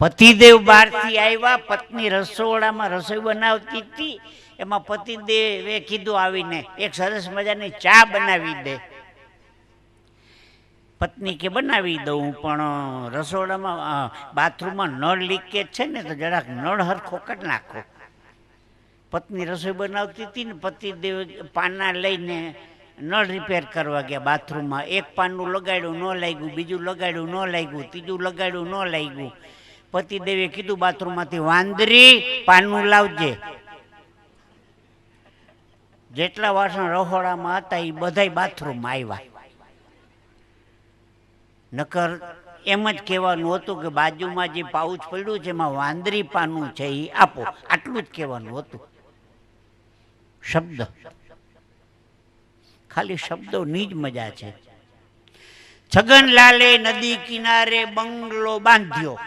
પતિદેવ બહારથી આવ્યા. પત્ની રસોડામાં રસોઈ બનાવતી હતી. એમાં પતિદેવે કીધું આવીને, એક સરસ મજાની ચા બનાવી દે. પત્ની કે, બનાવી દઉં, પણ રસોડામાં બાથરૂમમાં નળ લીકેજ છે ને, તો જરાક નળ હરખો કરી નાખો. પત્ની રસોઈ બનાવતી હતી ને, પતિદેવ પાના લઈને નળ રિપેર કરવા ગયા બાથરૂમમાં. એક પાનનું લગાડ્યું ન લાગ્યું, બીજું લગાડ્યું ન લાગ્યું, ત્રીજું લગાડ્યું ન લાગ્યું. પતિદેવે કીધું, બાથરૂમમાંથી વાંદરી પાનું લાવજે. જેટલા વાસણ રહોડામાં હતા એ બધા બાથરૂમમાં આવ્યા નકર એમ જ કહેવાનું હતું કે બાજુમાં જે પાઉચ પડ્યું છે, એમાં વાંદરી પાનું છે એ આપો. આટલું જ કહેવાનું હતું. શબ્દ. ખાલી શબ્દોની જ મજા છે. છગનલાલે નદી કિનારે બંગલો બાંધ્યો.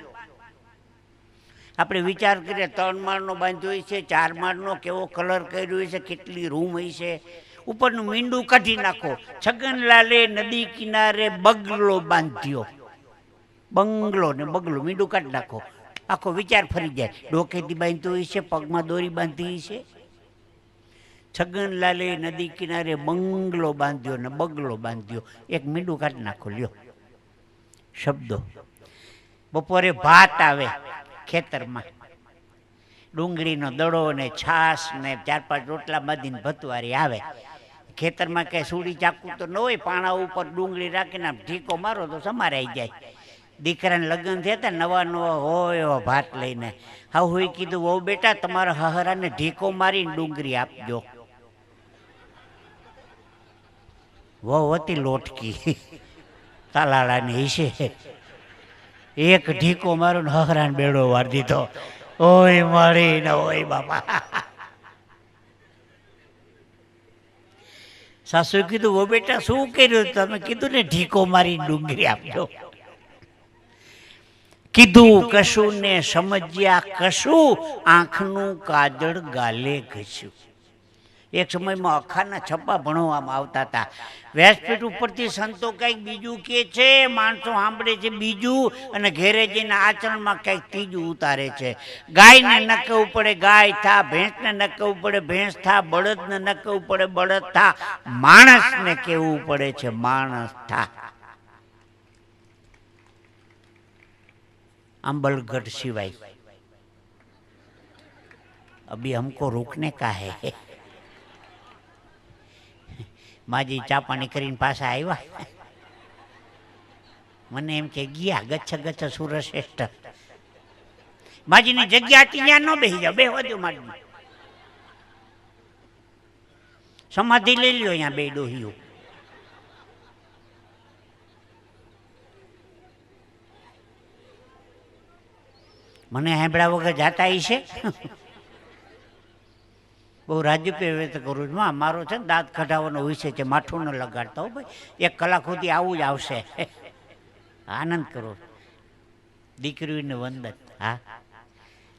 આપણે વિચાર કરીએ, ત્રણ માળનો બાંધ્યો છે, ચાર માળનો કેવો કલર કર્યો છે, કેટલી રૂમ છે. ઉપરનું મીંડું કાઢી નાખો. છગનલાલે નદી કિનારે બગલો બાંધ્યો. બંગલો ને બગલો, મીંડું કાઢી નાખો. આખો વિચાર ફરી જાય. ડોકેથી બાંધ્યો છે, પગમાં દોરી બાંધી છે. છગનલાલે નદી કિનારે બંગલો બાંધ્યો ને બગલો બાંધ્યો. એક મીંડું કાઢી નાખો, લ્યો. શબ્દો. બપોરે ભાત આવે. ખેતરમાં. ડુંગળીનો દડો ને છાશ ને ચાર પાંચ રોટલા બાંધીને ભતવારી આવે. ખેતરમાં કઈ સુડી ચાકુ તો ન હોય, પાણા ઉપર ડુંગળી રાખીને ઢીકો મારો તો સમારાઈ જાય. દીકરાને લગ્ન થયા હતા નવા નવા હોય એવો ભાત લઈને. હા હોય કીધું, વહુ બેટા, તમારા હહરાને ઢીકો મારીને ડુંગળી આપજો. વહુ હતી લોટકી, તાલાળાની છે એક ઢીકો મારો હહરાન બેડો વાર દીધો. ઓય મળી ને ઓય બાપા. સાસુએ કીધું, ઓ બેટા, શું કર્યું? તમે કીધું ને ઢીકો મારી ડુંગળી આપજો. કીધું, કશું ને સમજ્યા કશું, આંખનું કાજળ ગાલે ઘસ્યું. એક સમયમાં અખાના છપ્પા ભણવામાં આવતા હતા વ્યાસપીઠ ઉપરથી સંતો કંઈક બીજું કે છે માણસો સાંભળે છે બીજું અને ઘેરે જઈને આચરણમાં કંઈક ત્રીજું ઉતારે છે ગાયને નકવું પડે ગાય થા ભેંસને નકવું પડે ભેંસ થા બળદને નકવું પડે બળદ થા માણસને કેવું પડે છે માણસ થા अम्बलगढ़ सिवाय अभी हमको रुकने का है માજી ચા પાણી કરીને પાછા આવ્યા. મને એમ કે ગયા, ગચ્છ ગચ્છ સુરશ્રેષ્ઠ. માજીની જગ્યા હતી, ત્યાં ન બેસી જાવ બે વધુ માજી. સમાધિ લઈ લ્યો અહીંયા બે ડોહીઓ. મને સાંભળ્યા વગર જાતા છે બહુ રાજ્યપે વ્યક્ત કરું છું. હા, મારો છે ને દાંત કઢાવવાનો વિષય છે માઠું ન લગાડતા હો ભાઈ. એક કલાક સુધી આવું જ આવશે. આનંદ કરો. દીકરીને વંદન. હા.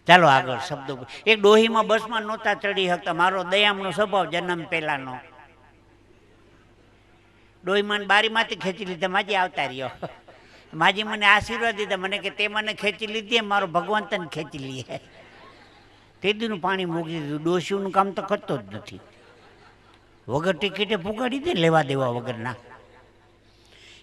ચાલો આગળ શબ્દો એક ડોહીમાં બસમાં નહોતા ચડી શકતા. મારો દયામનો સ્વભાવ જન્મ પહેલાનો. ડોહીમાં બારીમાંથી ખેંચી લીધા. માજી આવતા રહ્યો. માજી મને આશીર્વાદ દીધા. મને કે તે મને ખેંચી લીધી, મારો ભગવાન તને ખેંચી લઈએ તે દીનું પાણી મૂકી દીધું. ડોશીઓનું કામ તો કરતો જ નથી. વગર ટિકિટે પુગાડી દે લેવા દેવા વગરના.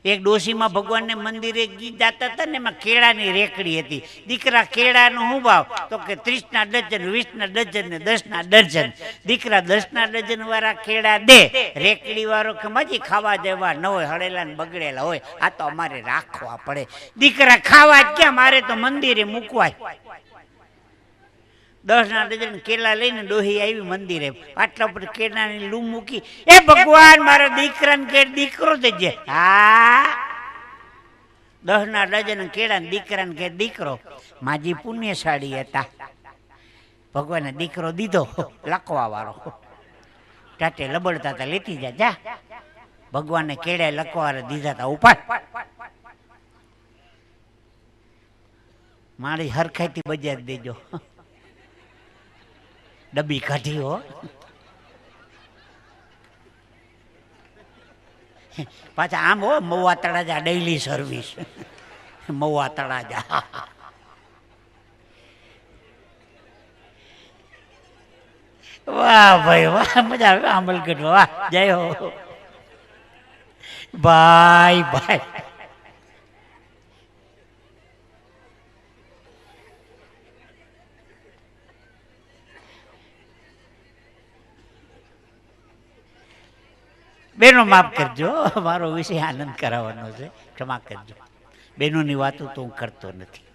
એક ડોશીમાં ભગવાનને મંદિરે ગીત ગાતા હતા ને, એમાં કેળાની રેકડી હતી. દીકરા કેળાનો હું ભાવ તો કે ત્રીસના ડઝન, વીસના ડઝન ને દસના ડઝન. દીકરા દસના ડઝન વાળા કેળા દે. રેકડી વાળો કે મજી ખાવા દેવા ન હોય, હળેલા ને બગડેલા હોય. આ તો અમારે રાખવા પડે. દીકરા ખાવા જ ક્યાં? મારે તો મંદિરે મૂકવાય. દસ ના ડઝન કેળા લઈને ડોહી આવી મંદિરે. આટલા ઉપર કેળાની લૂમ મૂકી, એ ભગવાન, મારા દીકરાને કે દીકરો દેજે હા? દસ ના ડઝન કેળા દીકરાને કે દીકરો. માજી પુણ્યશાળી હતા. ભગવાને દીકરો દીધો લખવા વાળો. ટાટે લબડતા હતા લેતી જા જા. ભગવાને કેળે લખવા દીધા હતા ઉપાડ. મારી હરખાઈથી બજાર દેજો. ડબ્બી કાઢી, હો. પાછા આમ, હો મવા તળાજા ડેલી સર્વિસ મૌવા તળાજા. વાહ ભાઈ, વાહ, મજા આવે આંબલગઢ વાહ, જય હો. ભાઈ ભાઈ. બેનો માફ કરજો. મારો વિષય આનંદ કરાવવાનો છે. ક્ષમા કરજો. બેનોની વાતો તો હું કરતો નથી.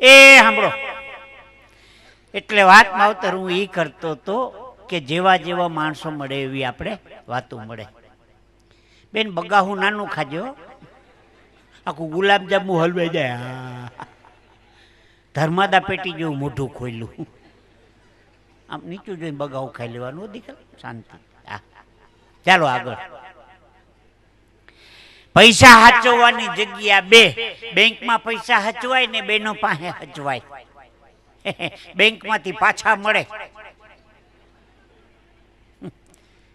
એ સાંભળો. એટલે વાત માવતર હું એ કરતો તો કે જેવા જેવા માણસો મળે એવી આપણે વાતો મળે. બેન બગાહું નાનું ખાજો. આખું ગુલાબજાંબુ હલવાઈ જાય. ધર્માદા પેટી જેવું મોઢું ખોલ્યું આમ નીચું જોઈને બગાવું ખાઈ લેવાનું દીકરા શાંતિ. હા. ચાલો આગળ. પૈસા હાચવવાની જગ્યા બે. બેંકમાં પૈસા હચવાય ને બેનો પાસે હચવાય. બેંકમાંથી પાછા મળે.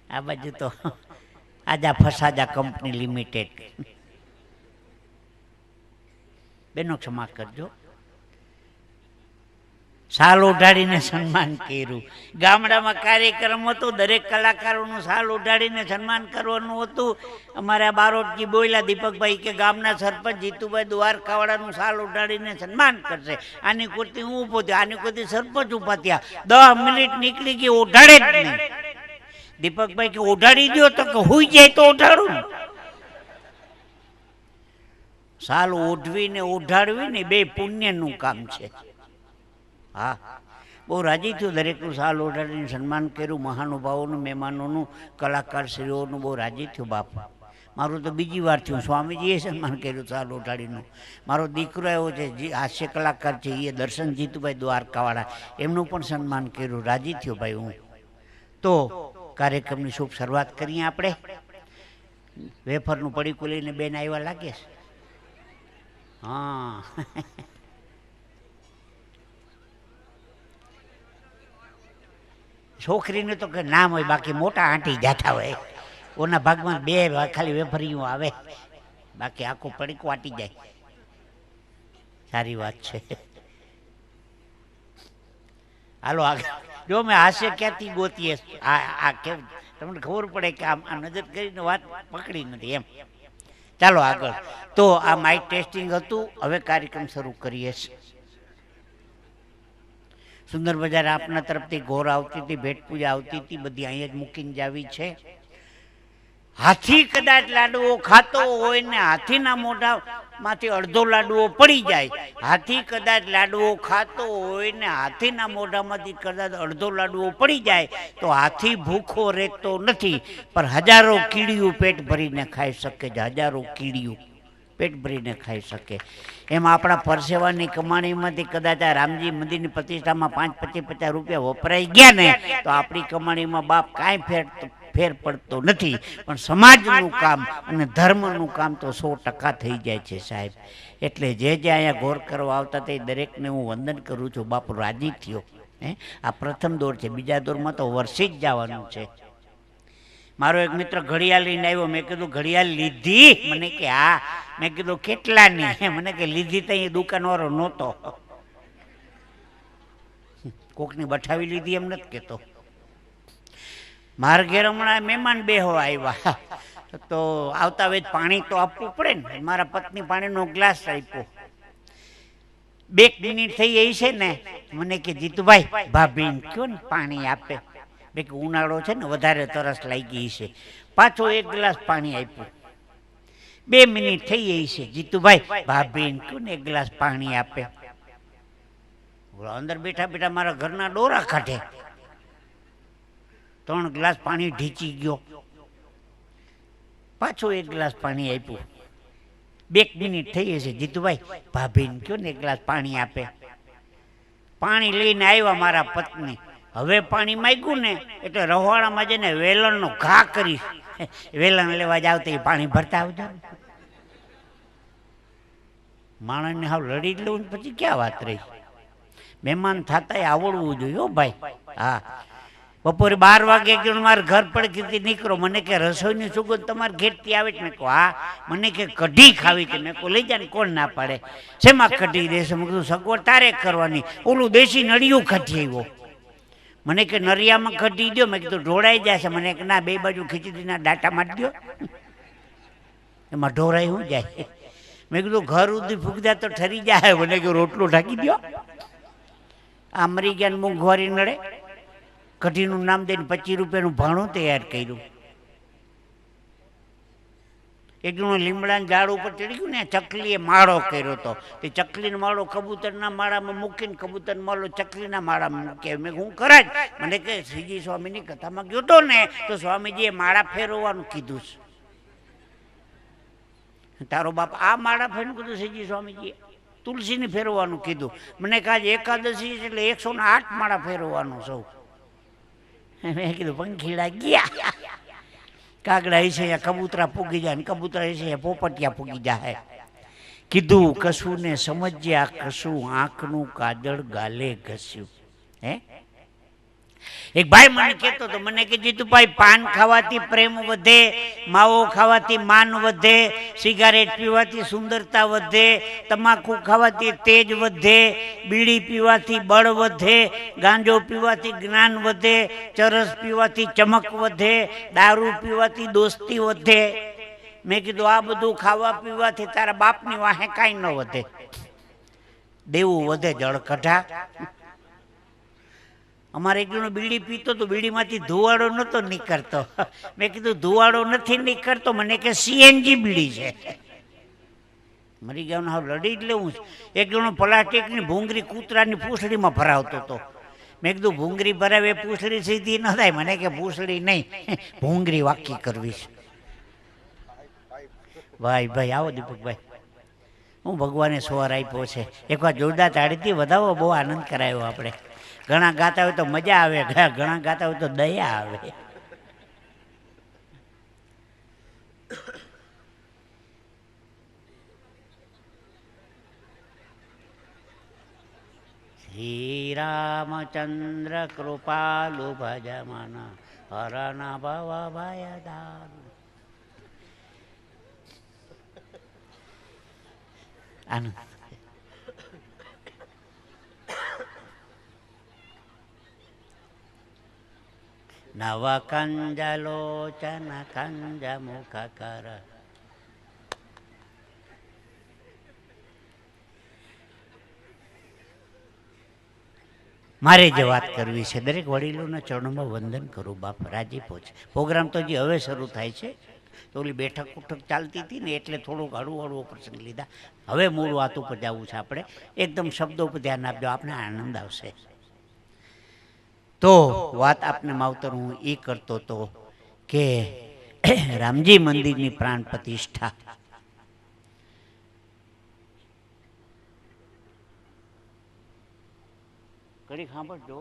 આ બાજુ તો આજા ફસાજા કંપની લિમિટેડ. બેનો ક્ષમા કરજો. સાલ ઉઢાડીને સન્માન કર્યું. ગામડામાં કાર્યક્રમ હતો, દરેક કલાકારોનું સાલ ઉઢાડીને સન્માન કરવાનું હતું. અમારા બારોટજી બોલ્યા, દીપકભાઈ, કે ગામના સરપંચ જીતુભાઈ દ્વારકાવાળાનું સાલ ઉઢાડીને સન્માન કરશે. આની કુર્તી હું ઊભો થયો, આની કુર્તી સરપંચ ઊભા થયા. દસ મિનિટ નીકળી ગઈ ઓઢાડે જ નહીં. દીપકભાઈ કે ઓઢાડી દો તો કે હુઈ જાય તો ઓઢાડું ને. સાલ ઓઢવીને ઓઢાડવી ને બે પુણ્યનું કામ છે. હા. બહુ રાજી થયું દરેકનું સાલ ઓઢાડીને સન્માન કર્યું, મહાનુભાવોનું, મહેમાનોનું, કલાકારશ્રીઓનું બહુ રાજી થયું બાપ. મારું તો બીજી વાર થયું, સ્વામીજીએ સન્માન કર્યું સાલ ઓઢાડીનું. મારો દીકરો એવો છે, જે હાસ્ય કલાકાર છે એ દર્શન જીતુભાઈ દ્વારકાવાળા, એમનું પણ સન્માન કર્યું, રાજી થયો ભાઈ હું. તો કાર્યક્રમની શુભ શરૂઆત કરીએ આપણે. વેફરનું પડીકું લઈને બેન આવ્યા લાગે છે. હા. છોકરીને તો કે નામ હોય, બાકી મોટા આંટી જાતા હોય. ઓના ભાગમાં બે ખાલી વેફરીઓ આવે. બાકી આખું પડીકું વાટી જાય. સારી વાત છે. હાલો આગળ જો મેં હાસ્ય ક્યાંથી ગોતીએ? આ આ કેમ? તમને ખબર પડે કે આમ આ નજર કરીને વાત પકડી નથી એમ. ચાલો આગળ. તો આ માઇક ટેસ્ટિંગ હતું. હવે કાર્યક્રમ શરૂ કરીએ છીએ. સુંદર બજાર આપના તરફથી ઘોર આવતી હતી ભેટ પૂજા આવતી હતી બધી અહીંયા જ મૂકીને જાવી છે. હાથી કદાચ લાડવો ખાતો હોય ને હાથીના મોઢામાંથી અડધો લાડવો પડી જાય. હાથી કદાચ લાડવો ખાતો હોય ને હાથીના મોઢામાંથી કદાચ અડધો લાડવો પડી જાય તો હાથી ભૂખો રહેતો નથી. પણ હજારો કીડીયું પેટ ભરીને ખાઈ શકે છે, હજારો કીડીયું પેટ ભરીને ખાઈ શકે. એમ આપણા પરસેવાની કમાણીમાંથી કદાચ આ રામજી મંદિરની પ્રતિષ્ઠામાં પાંચ પચીસ પચાસ રૂપિયા વપરાઈ ગયા ને, તો આપણી કમાણીમાં બાપ કાંઈ ફેર ફેર પડતો નથી. પણ સમાજનું કામ અને ધર્મનું કામ તો સો ટકા થઈ જાય છે સાહેબ. એટલે જે જે અહીંયા ગોર કરવા આવતા તે દરેકને હું વંદન કરું છું. બાપુ રાજી થયો. હે? આ પ્રથમ દોર છે. બીજા દોરમાં તો વરસી જ જવાનું છે. મારો એક મિત્ર ઘડિયાળ લઈને આવ્યો. મેં કીધું, ઘડિયાળ લીધી? મને કે, હા. મેં કીધું, કેટલાની? મને કે, લીધી તો અહીં દુકાનવાળો નહોતો. કોકની બઠાવી લીધી એમ નથી કહેતો મારા ઘેર હમણાં મહેમાન બેહો આવ્યા. તો આવતા વેજ પાણી તો આપવું પડે ને મારા પત્ની પાણીનો ગ્લાસ આપ્યો. બે મિનિટ થઈ ગઈ છે ને, મને કે, જીતુભાઈ ભાભી કયો ને પાણી આપે? બે કે, ઉનાળો છે ને, વધારે તરસ લાગી છે. પાછો એક ગ્લાસ પાણી આપ્યું. બે મિનિટ થઈ ગઈ છે. જીતુભાઈ ભાભી એક ગ્લાસ પાણી આપે. અંદર બેઠા બેઠા મારા ઘરના ડોરા કાઢે. ત્રણ ગ્લાસ પાણી ઢીચી ગયો. પાછો એક ગ્લાસ પાણી આપ્યું. બે મિનિટ થઈ હશે જીતુભાઈ ભાભીને કયો ને એક ગ્લાસ પાણી આપે. પાણી લઈને આવ્યા મારા પત્ની. હવે પાણી માગ્યું ને, એટલે રહોડામાં જઈને વેલણનો ઘા કરી વેલણ લેવા જાવ તો એ પાણી ભરતા આવજો. માણસને હાવ લડી જ લઉં પછી ક્યાં વાત રહી? મહેમાન થતાય આવડવું જોઈએ હો ભાઈ. હા. બપોરે બાર વાગે કે મારે ઘર પડખેથી નીકળો. મને કે રસોઈની સુગંધ તમારે ઘેરથી આવે છે મેં કહું. હા. મને કે કઢી ખાવી છે મેં કહું, લઈ જાય ને કોણ ના પાડે? શેમાં કઢી દેશે? મેં કીધું, સગવડ તારે કરવાની. ઓલું દેશી નળિયું ખટી આવ્યો. મને કે નરિયામાં ખટી દો મેં કીધું, ઢોળાઈ જશે. મને કે, ના, બે બાજુ ખીચડીના દાંટા મારી દો એમાં ઢોળાઈ હું જાય? મેં કીધું, ઘર ઉધી ફૂગદા તો ઠરી જાય. મને કે, રોટલો ઢાંકી દો આ મરી ગયા મોંઘવારી નડે. કઢીનું નામ દઈને પચીસ રૂપિયાનું ભાણું તૈયાર કર્યું. જણો લીમડાના ઝાડ ઉપર ચડી ગયું ને, ચકલીએ માળો કર્યો હતો તે ચકલીનો માળો કબૂતરના માળામાં મૂકીને કબૂતરનો માળો ચકલીના માળામાં મૂકે. મેં હું કરે મને કે શ્રીજી સ્વામીની કથામાં ગયો હતો ને, તો સ્વામીજીએ માળા ફેરવવાનું કીધું છે. તારો બાપ આ માળા ફેરવું કીધું, શ્રીજી સ્વામીજીએ તુલસીને ફેરવવાનું કીધું. મને કાજ એકાદશી છે એટલે એકસો ને આઠ માળા ફેરવવાનું સૌ મેં કીધું, પંખીડા ગયા. કાગડા હશે યા કબૂતરા પૂગી જાય ને કબૂતરા હશે યા પોપટિયા પૂગી જાય. કીધું, કશું ને સમજ્યા, કશું આંખનું કાદળ ગાલે ઘસ્યું. હે? એક ભાઈ મને કહેતો તો મને કીધું તું ભાઈ, પાન ખાવાથી પ્રેમ વધે, માવો ખાવાથી માન વધે, સિગારેટ પીવાથી સુંદરતા વધે, તમાકુ ખાવાથી તેજ વધે, બીડી પીવાથી બળ વધે, ગાંજો પીવાથી જ્ઞાન વધે, ચરસ પીવાથી ચમક વધે, દારૂ પીવાથી દોસ્તી વધે. મેં કીધું, આ બધું ખાવા પીવાથી તારા બાપની વાહે કાંઈ ન વધે. દેવું વધે જળ કઢા અમારે એક જણો બીડી પીતો તો બીડીમાંથી ધુવાડો નહોતો નીકળતો. મેં કીધું, ધુવાડો નથી નીકળતો. મને કે, સીએનજી બીડી છે. મરી ગયા હાવ લડી જ લેવું એક જણો પ્લાસ્ટિકની ભૂંગરી કૂતરાની પૂંછડીમાં ભરાવતો હતો. મેં કીધું ભૂંગરી ભરાવે પૂંછડી સીધી ન થાય. મને કે, પૂંછડી નહીં ભૂંગરી વાકી કરવી છે. ભાઈ ભાઈ, આવો દીપકભાઈ હું ભગવાને સ્વર આપ્યો છે. એકવાર જોરદાર તાળીથી વધાવો, બહુ આનંદ કરાયો આપણે. ઘણા ગાતા હોય તો મજા આવે ઘણા ગાતા હોય તો દયા આવે. શ્રીરામચંદ્ર કૃપાલુ ભજમન હરણ ભવ ભયદાન આનંદ નવ કંજ મુખ કર મારે જે વાત કરવી છે, દરેક વડીલોના ચરણોમાં વંદન કરું, બાપ રાજીપો છે પ્રોગ્રામ તો જે હવે શરૂ થાય છે, તો ઓલી બેઠક ઉઠક ચાલતી હતી ને એટલે થોડુંક હળવું હળવું પ્રસંગ લીધા. હવે મૂળ વાત ઉપર જવું છે આપણે. એકદમ શબ્દો ઉપર ધ્યાન આપજો આપણે આનંદ આવશે. તો વાત આપને માવતર હું એ કરતો તો કે રામજી મંદિરની પ્રાણ પ્રતિષ્ઠા. ઘડી સાંભળજો.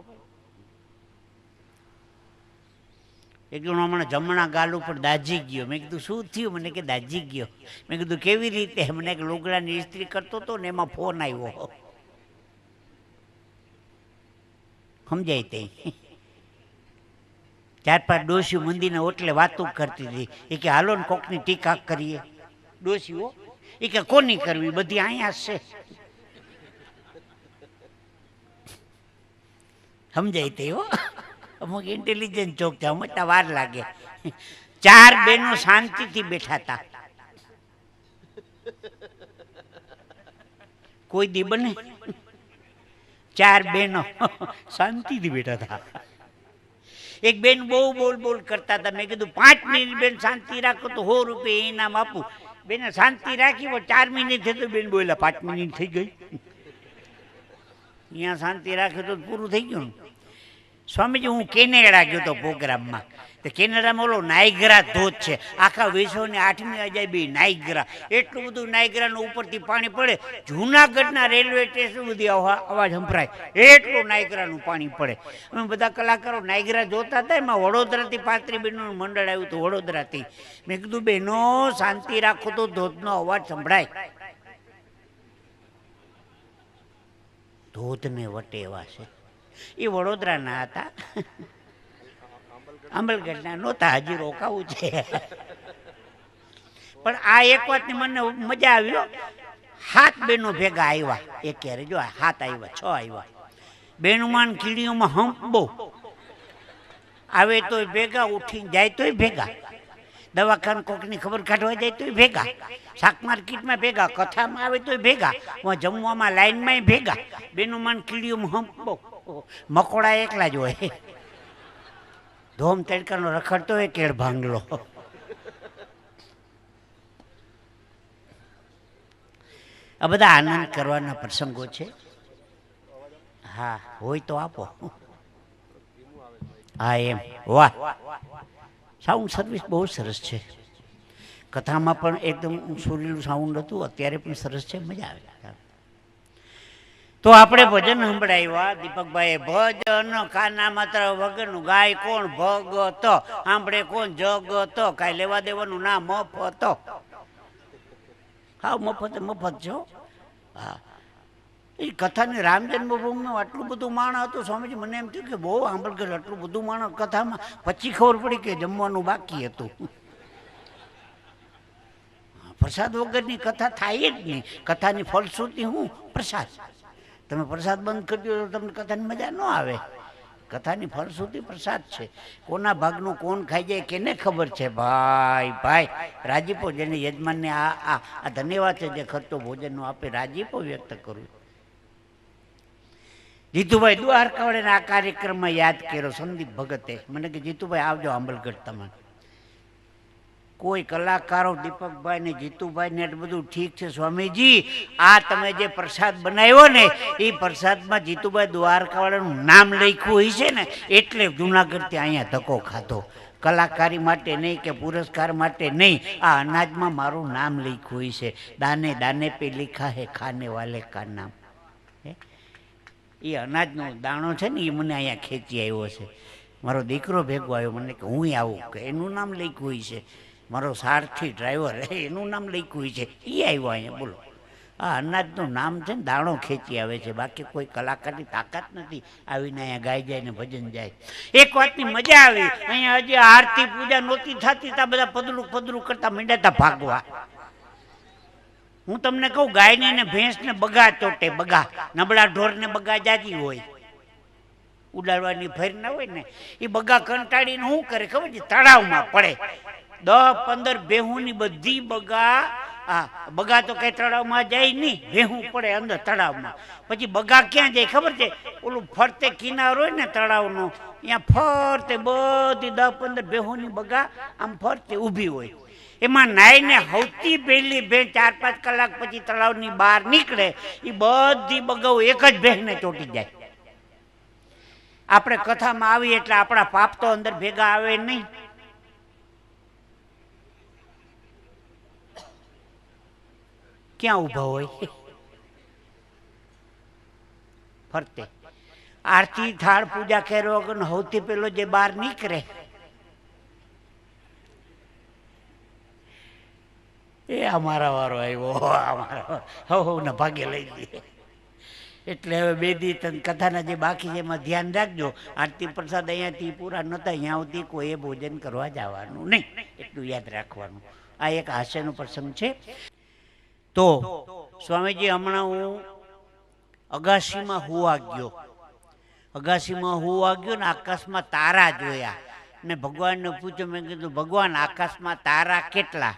એક જણો હમણાં જમણા ગાલ ઉપર દાજી ગયો. મેં કીધું શું થયું? મને કે દાજી ગયો. મેં કીધું કેવી રીતે? મને એક લુગડાની ઇસ્ત્રી કરતો હતો ને એમાં ફોન આવ્યો. સમજાય તે? ચાર પાંચ ડોશી મંદિરને ઓટલે વાતો કરતી હતી. એ કે, હાલો ને કોકની ટીકા કરીએ. ડોશીઓ એ કે, કોની કરવી? બધી અહીંયા છે. સમજાય તે હો? અમુક ઇન્ટેલિજન્ટ ચોક છે સમજતા વાર લાગે. ચાર બેનો શાંતિથી બેઠા હતા. કોઈ દી બને? ચાર બેનો. શાંતિથી બેઠા હતા. એક બેન બહુ બોલ બોલ કરતા હતા. મેં કીધું, પાંચ મિનિટ બેન શાંતિ રાખો તો સો રૂપિયા ઇનામ આપું. બેને શાંતિ રાખી, પણ ચાર મિનિટ થઈ તો બેન બોલ્યા, પાંચ મિનિટ થઈ ગઈ. અહીંયા શાંતિ રાખે તો પૂરું થઈ ગયું સ્વામીજી, હું કેનેડા ગયો તો પ્રોગ્રામમાં. તો ઓલો નાયગ્રા ધોધ છે. આખા વિશ્વની આઠમી અજાયબી નાયગ્રા. એટલું બધું નાયગ્રાનું ઉપરથી પાણી પડે. જૂનાગઢના રેલવે સ્ટેશન સુધી અવાજ સંભળાય. એટલું નાયગ્રાનું પાણી પડે. અમે બધા કલાકારો નાયગ્રા જોતા હતા, એમાં વડોદરાથી પાંત્રી બહેનોનું મંડળ આવ્યું હતું, વડોદરાથી. મેં કીધું બહેનો શાંતિ રાખો તો ધોધનો અવાજ સંભળાય. ધોધને વટે એવા છે. એ વડોદરાના હતા. આંબલગઢના નહોતા, હજી રોકાવું છે. પણ આ એક વાતની મને મજા આવ્યો હાથ બેનો ભેગા આવ્યા એક ક્યારે? જો હાથ આવ્યા છ આવ્યા બેનુમાન કીડીઓમાં હંપ. બહુ આવે તોય ભેગા, ઉઠીને જાય તોય ભેગા. દવાખાને કોકની ખબર કાઢવા જાય તોય ભેગા. શાક માર્કેટમાં ભેગા, કથામાં આવે તોય ભેગા. જમવામાં લાઈનમાં ભેગા. બેનુમાન કીડીઓમાં હંપ. બહુ મકોડા એકલા જ હોય. ધોમ તડકાનો રખડતો હોય કેળ ભાંગલો. આ બધા આનંદ કરવાના પ્રસંગો છે. હા, હોય તો આપો. હા, એમ. વાહ. સાઉન્ડ સર્વિસ બહુ સરસ છે. કથામાં પણ એકદમ સુરીલું સાઉન્ડ હતું, અત્યારે પણ સરસ છે, મજા આવે. તો આપણે ભજન સંભળાવ્યા. દીપકભાઈ ભજન ખાના માત્ર વગરનું ગાય કોણ ભગત? સાંભળે કોણ જગત? કાંઈ લેવા દેવાનું ના મફત. હા, મફત મફત છો? હા. એ કથાની રામ જન્મભૂમિમાં આટલું બધું માણ હતું, સ્વામીજી, મને એમ થયું કે બહુ આંબળગઢ આટલું બધું માણ કથામાં પછી ખબર પડી કે જમવાનું બાકી હતું. પ્રસાદ વગરની કથા થાય જ નહીં. કથાની ફલશ્રુતિ હું, પ્રસાદ. તમે પ્રસાદ બંધ કરી દો તો તમને કથાની મજા ન આવે. કથાની ફળશ્રુતિ પ્રસાદ છે. કોના ભાગનું કોણ ખાઈ જાય કેને ખબર છે? ભાઈ ભાઈ રાજીપો જેને યજમાનને આ આ આ ધન્યવાદ છે જે ખર્ચો ભોજનનો આપે. રાજીપો વ્યક્ત કરું જીતુભાઈ દ્વારકાવાળાને આ કાર્યક્રમમાં યાદ કર્યો સંદીપ ભગતે. મને કે જીતુભાઈ આવજો આંબલગઢ તમે કોઈ કલાકારો દીપકભાઈ ને જીતુભાઈ ને બધું ઠીક છે. સ્વામીજી, આ તમે જે પ્રસાદ બનાવ્યો ને, એ પ્રસાદમાં જીતુભાઈ દ્વારકાવાળાનું નામ લખ્યું હોય છે ને, એટલે જુનાગઢથી અહીંયા ધક્કો ખાધો. કલાકારી માટે નહીં કે પુરસ્કાર માટે નહીં, આ અનાજમાં મારું નામ લખ્યું હોય છે. દાને દાને પે લિખા હે ખાને વાલે કા નામ? એ અનાજનો દાણો છે ને, એ મને અહીંયા ખેંચી આવ્યો છે. મારો દીકરો ભેગો આવ્યો, મને કે હું આવું કે એનું નામ લખ્યું હોય છે. મારો સારથી ડ્રાઈવર એનું નામ લખ્યું છે. એ આવ્યો અહીંયા, બોલો. આ અનાજનું નામ છે ને, દાણો ખેંચી આવે છે. બાકી કોઈ કલાકારની તાકાત નથી. આવીને અહીંયા ગાઈ જાય ને ભજન જાય. એક વાતની મજા આવી. અહીંયા હજી આરતી પૂજા નહોતી થતી, તા બધા પદરું પદરું કરતા માંડ્યા હતા ભાગવા. હું તમને કહું, ગાયને ને ભેંસને બગા ચોટે બગા. નબળા ઢોરને બગા જાજી હોય. ઉડાડવાની ફેર ના હોય ને. એ બગા કંટાળીને શું કરે, ખબર છે? તળાવમાં પડે. દસ પંદર ભેહુંની બધી બગા હા બગા તો કઈ તળાવમાં જાય નહીં, ભેહું પડે અંદર તળાવમાં. પછી બગા ક્યાં જાય ખબર છે? ઓલું ફરતે કિનારો હોય ને તળાવનો, ત્યાં ફરતે બધી દસ પંદર બેહુની બગા આમ ફરતે ઊભી હોય. એમાં નાઈને સૌથી પહેલી ભેં ચાર, પાંચ કલાક પછી તળાવની બહાર નીકળે એ બધી બગાઓ એક જ ભેંને ચોટી જાય. આપણે કથામાં આવીએ એટલે આપણા પાપ તો અંદર ભેગા આવે નહીં. ક્યાં ઊભા હોય? ફરતે. આરતી, થાળ, પૂજા કર્યો વગર સૌથી પેલો જે બહાર નીકળે. એ અમારા વારો આવ્યો અમારા હો ને ભાગે લઈ ગયે એટલે હવે બે દી કથાના જે બાકી છે એમાં ધ્યાન રાખજો. આરતી પ્રસાદ અહીંયાથી પૂરા નહોતા અહીંયા સુધી કોઈએ ભોજન કરવા જવાનું નહીં. એટલું યાદ રાખવાનું. આ એક હાસ્યનો પ્રસંગ છે. તો સ્વામીજી હમણાં હું અગાશીમાં હુવા ગયો અગાશીમાં હુવા ગયો ને આકાશમાં તારા જોયા. ને ભગવાનને પૂછ્યું મેં કીધું ભગવાન આકાશમાં તારા કેટલા?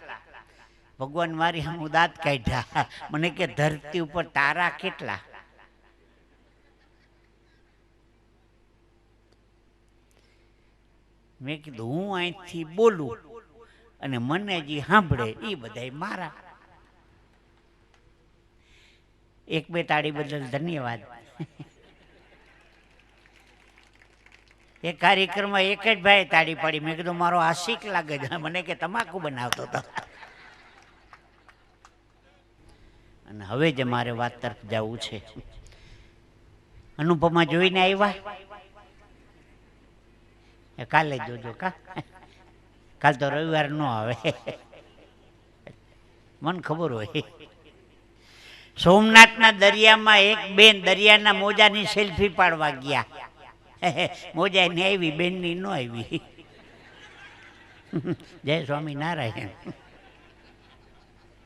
ભગવાન મારી હમ દાંત કાઢ્યા. મને કે ધરતી ઉપર તારા કેટલા? મેં કીધું હું અહીંથી બોલું અને મને જે સાંભળે એ બધાય મારા. એક, બે તાળી બદલ ધન્યવાદ. એ કાર્યક્રમમાં એક જ ભાઈ તાળી પાડી. મેં કીધું, મારો આશિક લાગે છે. મને કે, તમાકુ બનાવતો હતો. અને હવે જે મારે વાત તરફ જવું છે. અનુપમા જોઈને આવ્યા. એ કાલે જોજો કા. કાલ તો રવિવાર નો આવે. મને ખબર હોય. સોમનાથના દરિયામાં એક બેન દરિયાના મોજાની સેલ્ફી પાડવા ગયા. મોજા એની આવી, બેનની ન આવી. જય સ્વામિનારાયણ.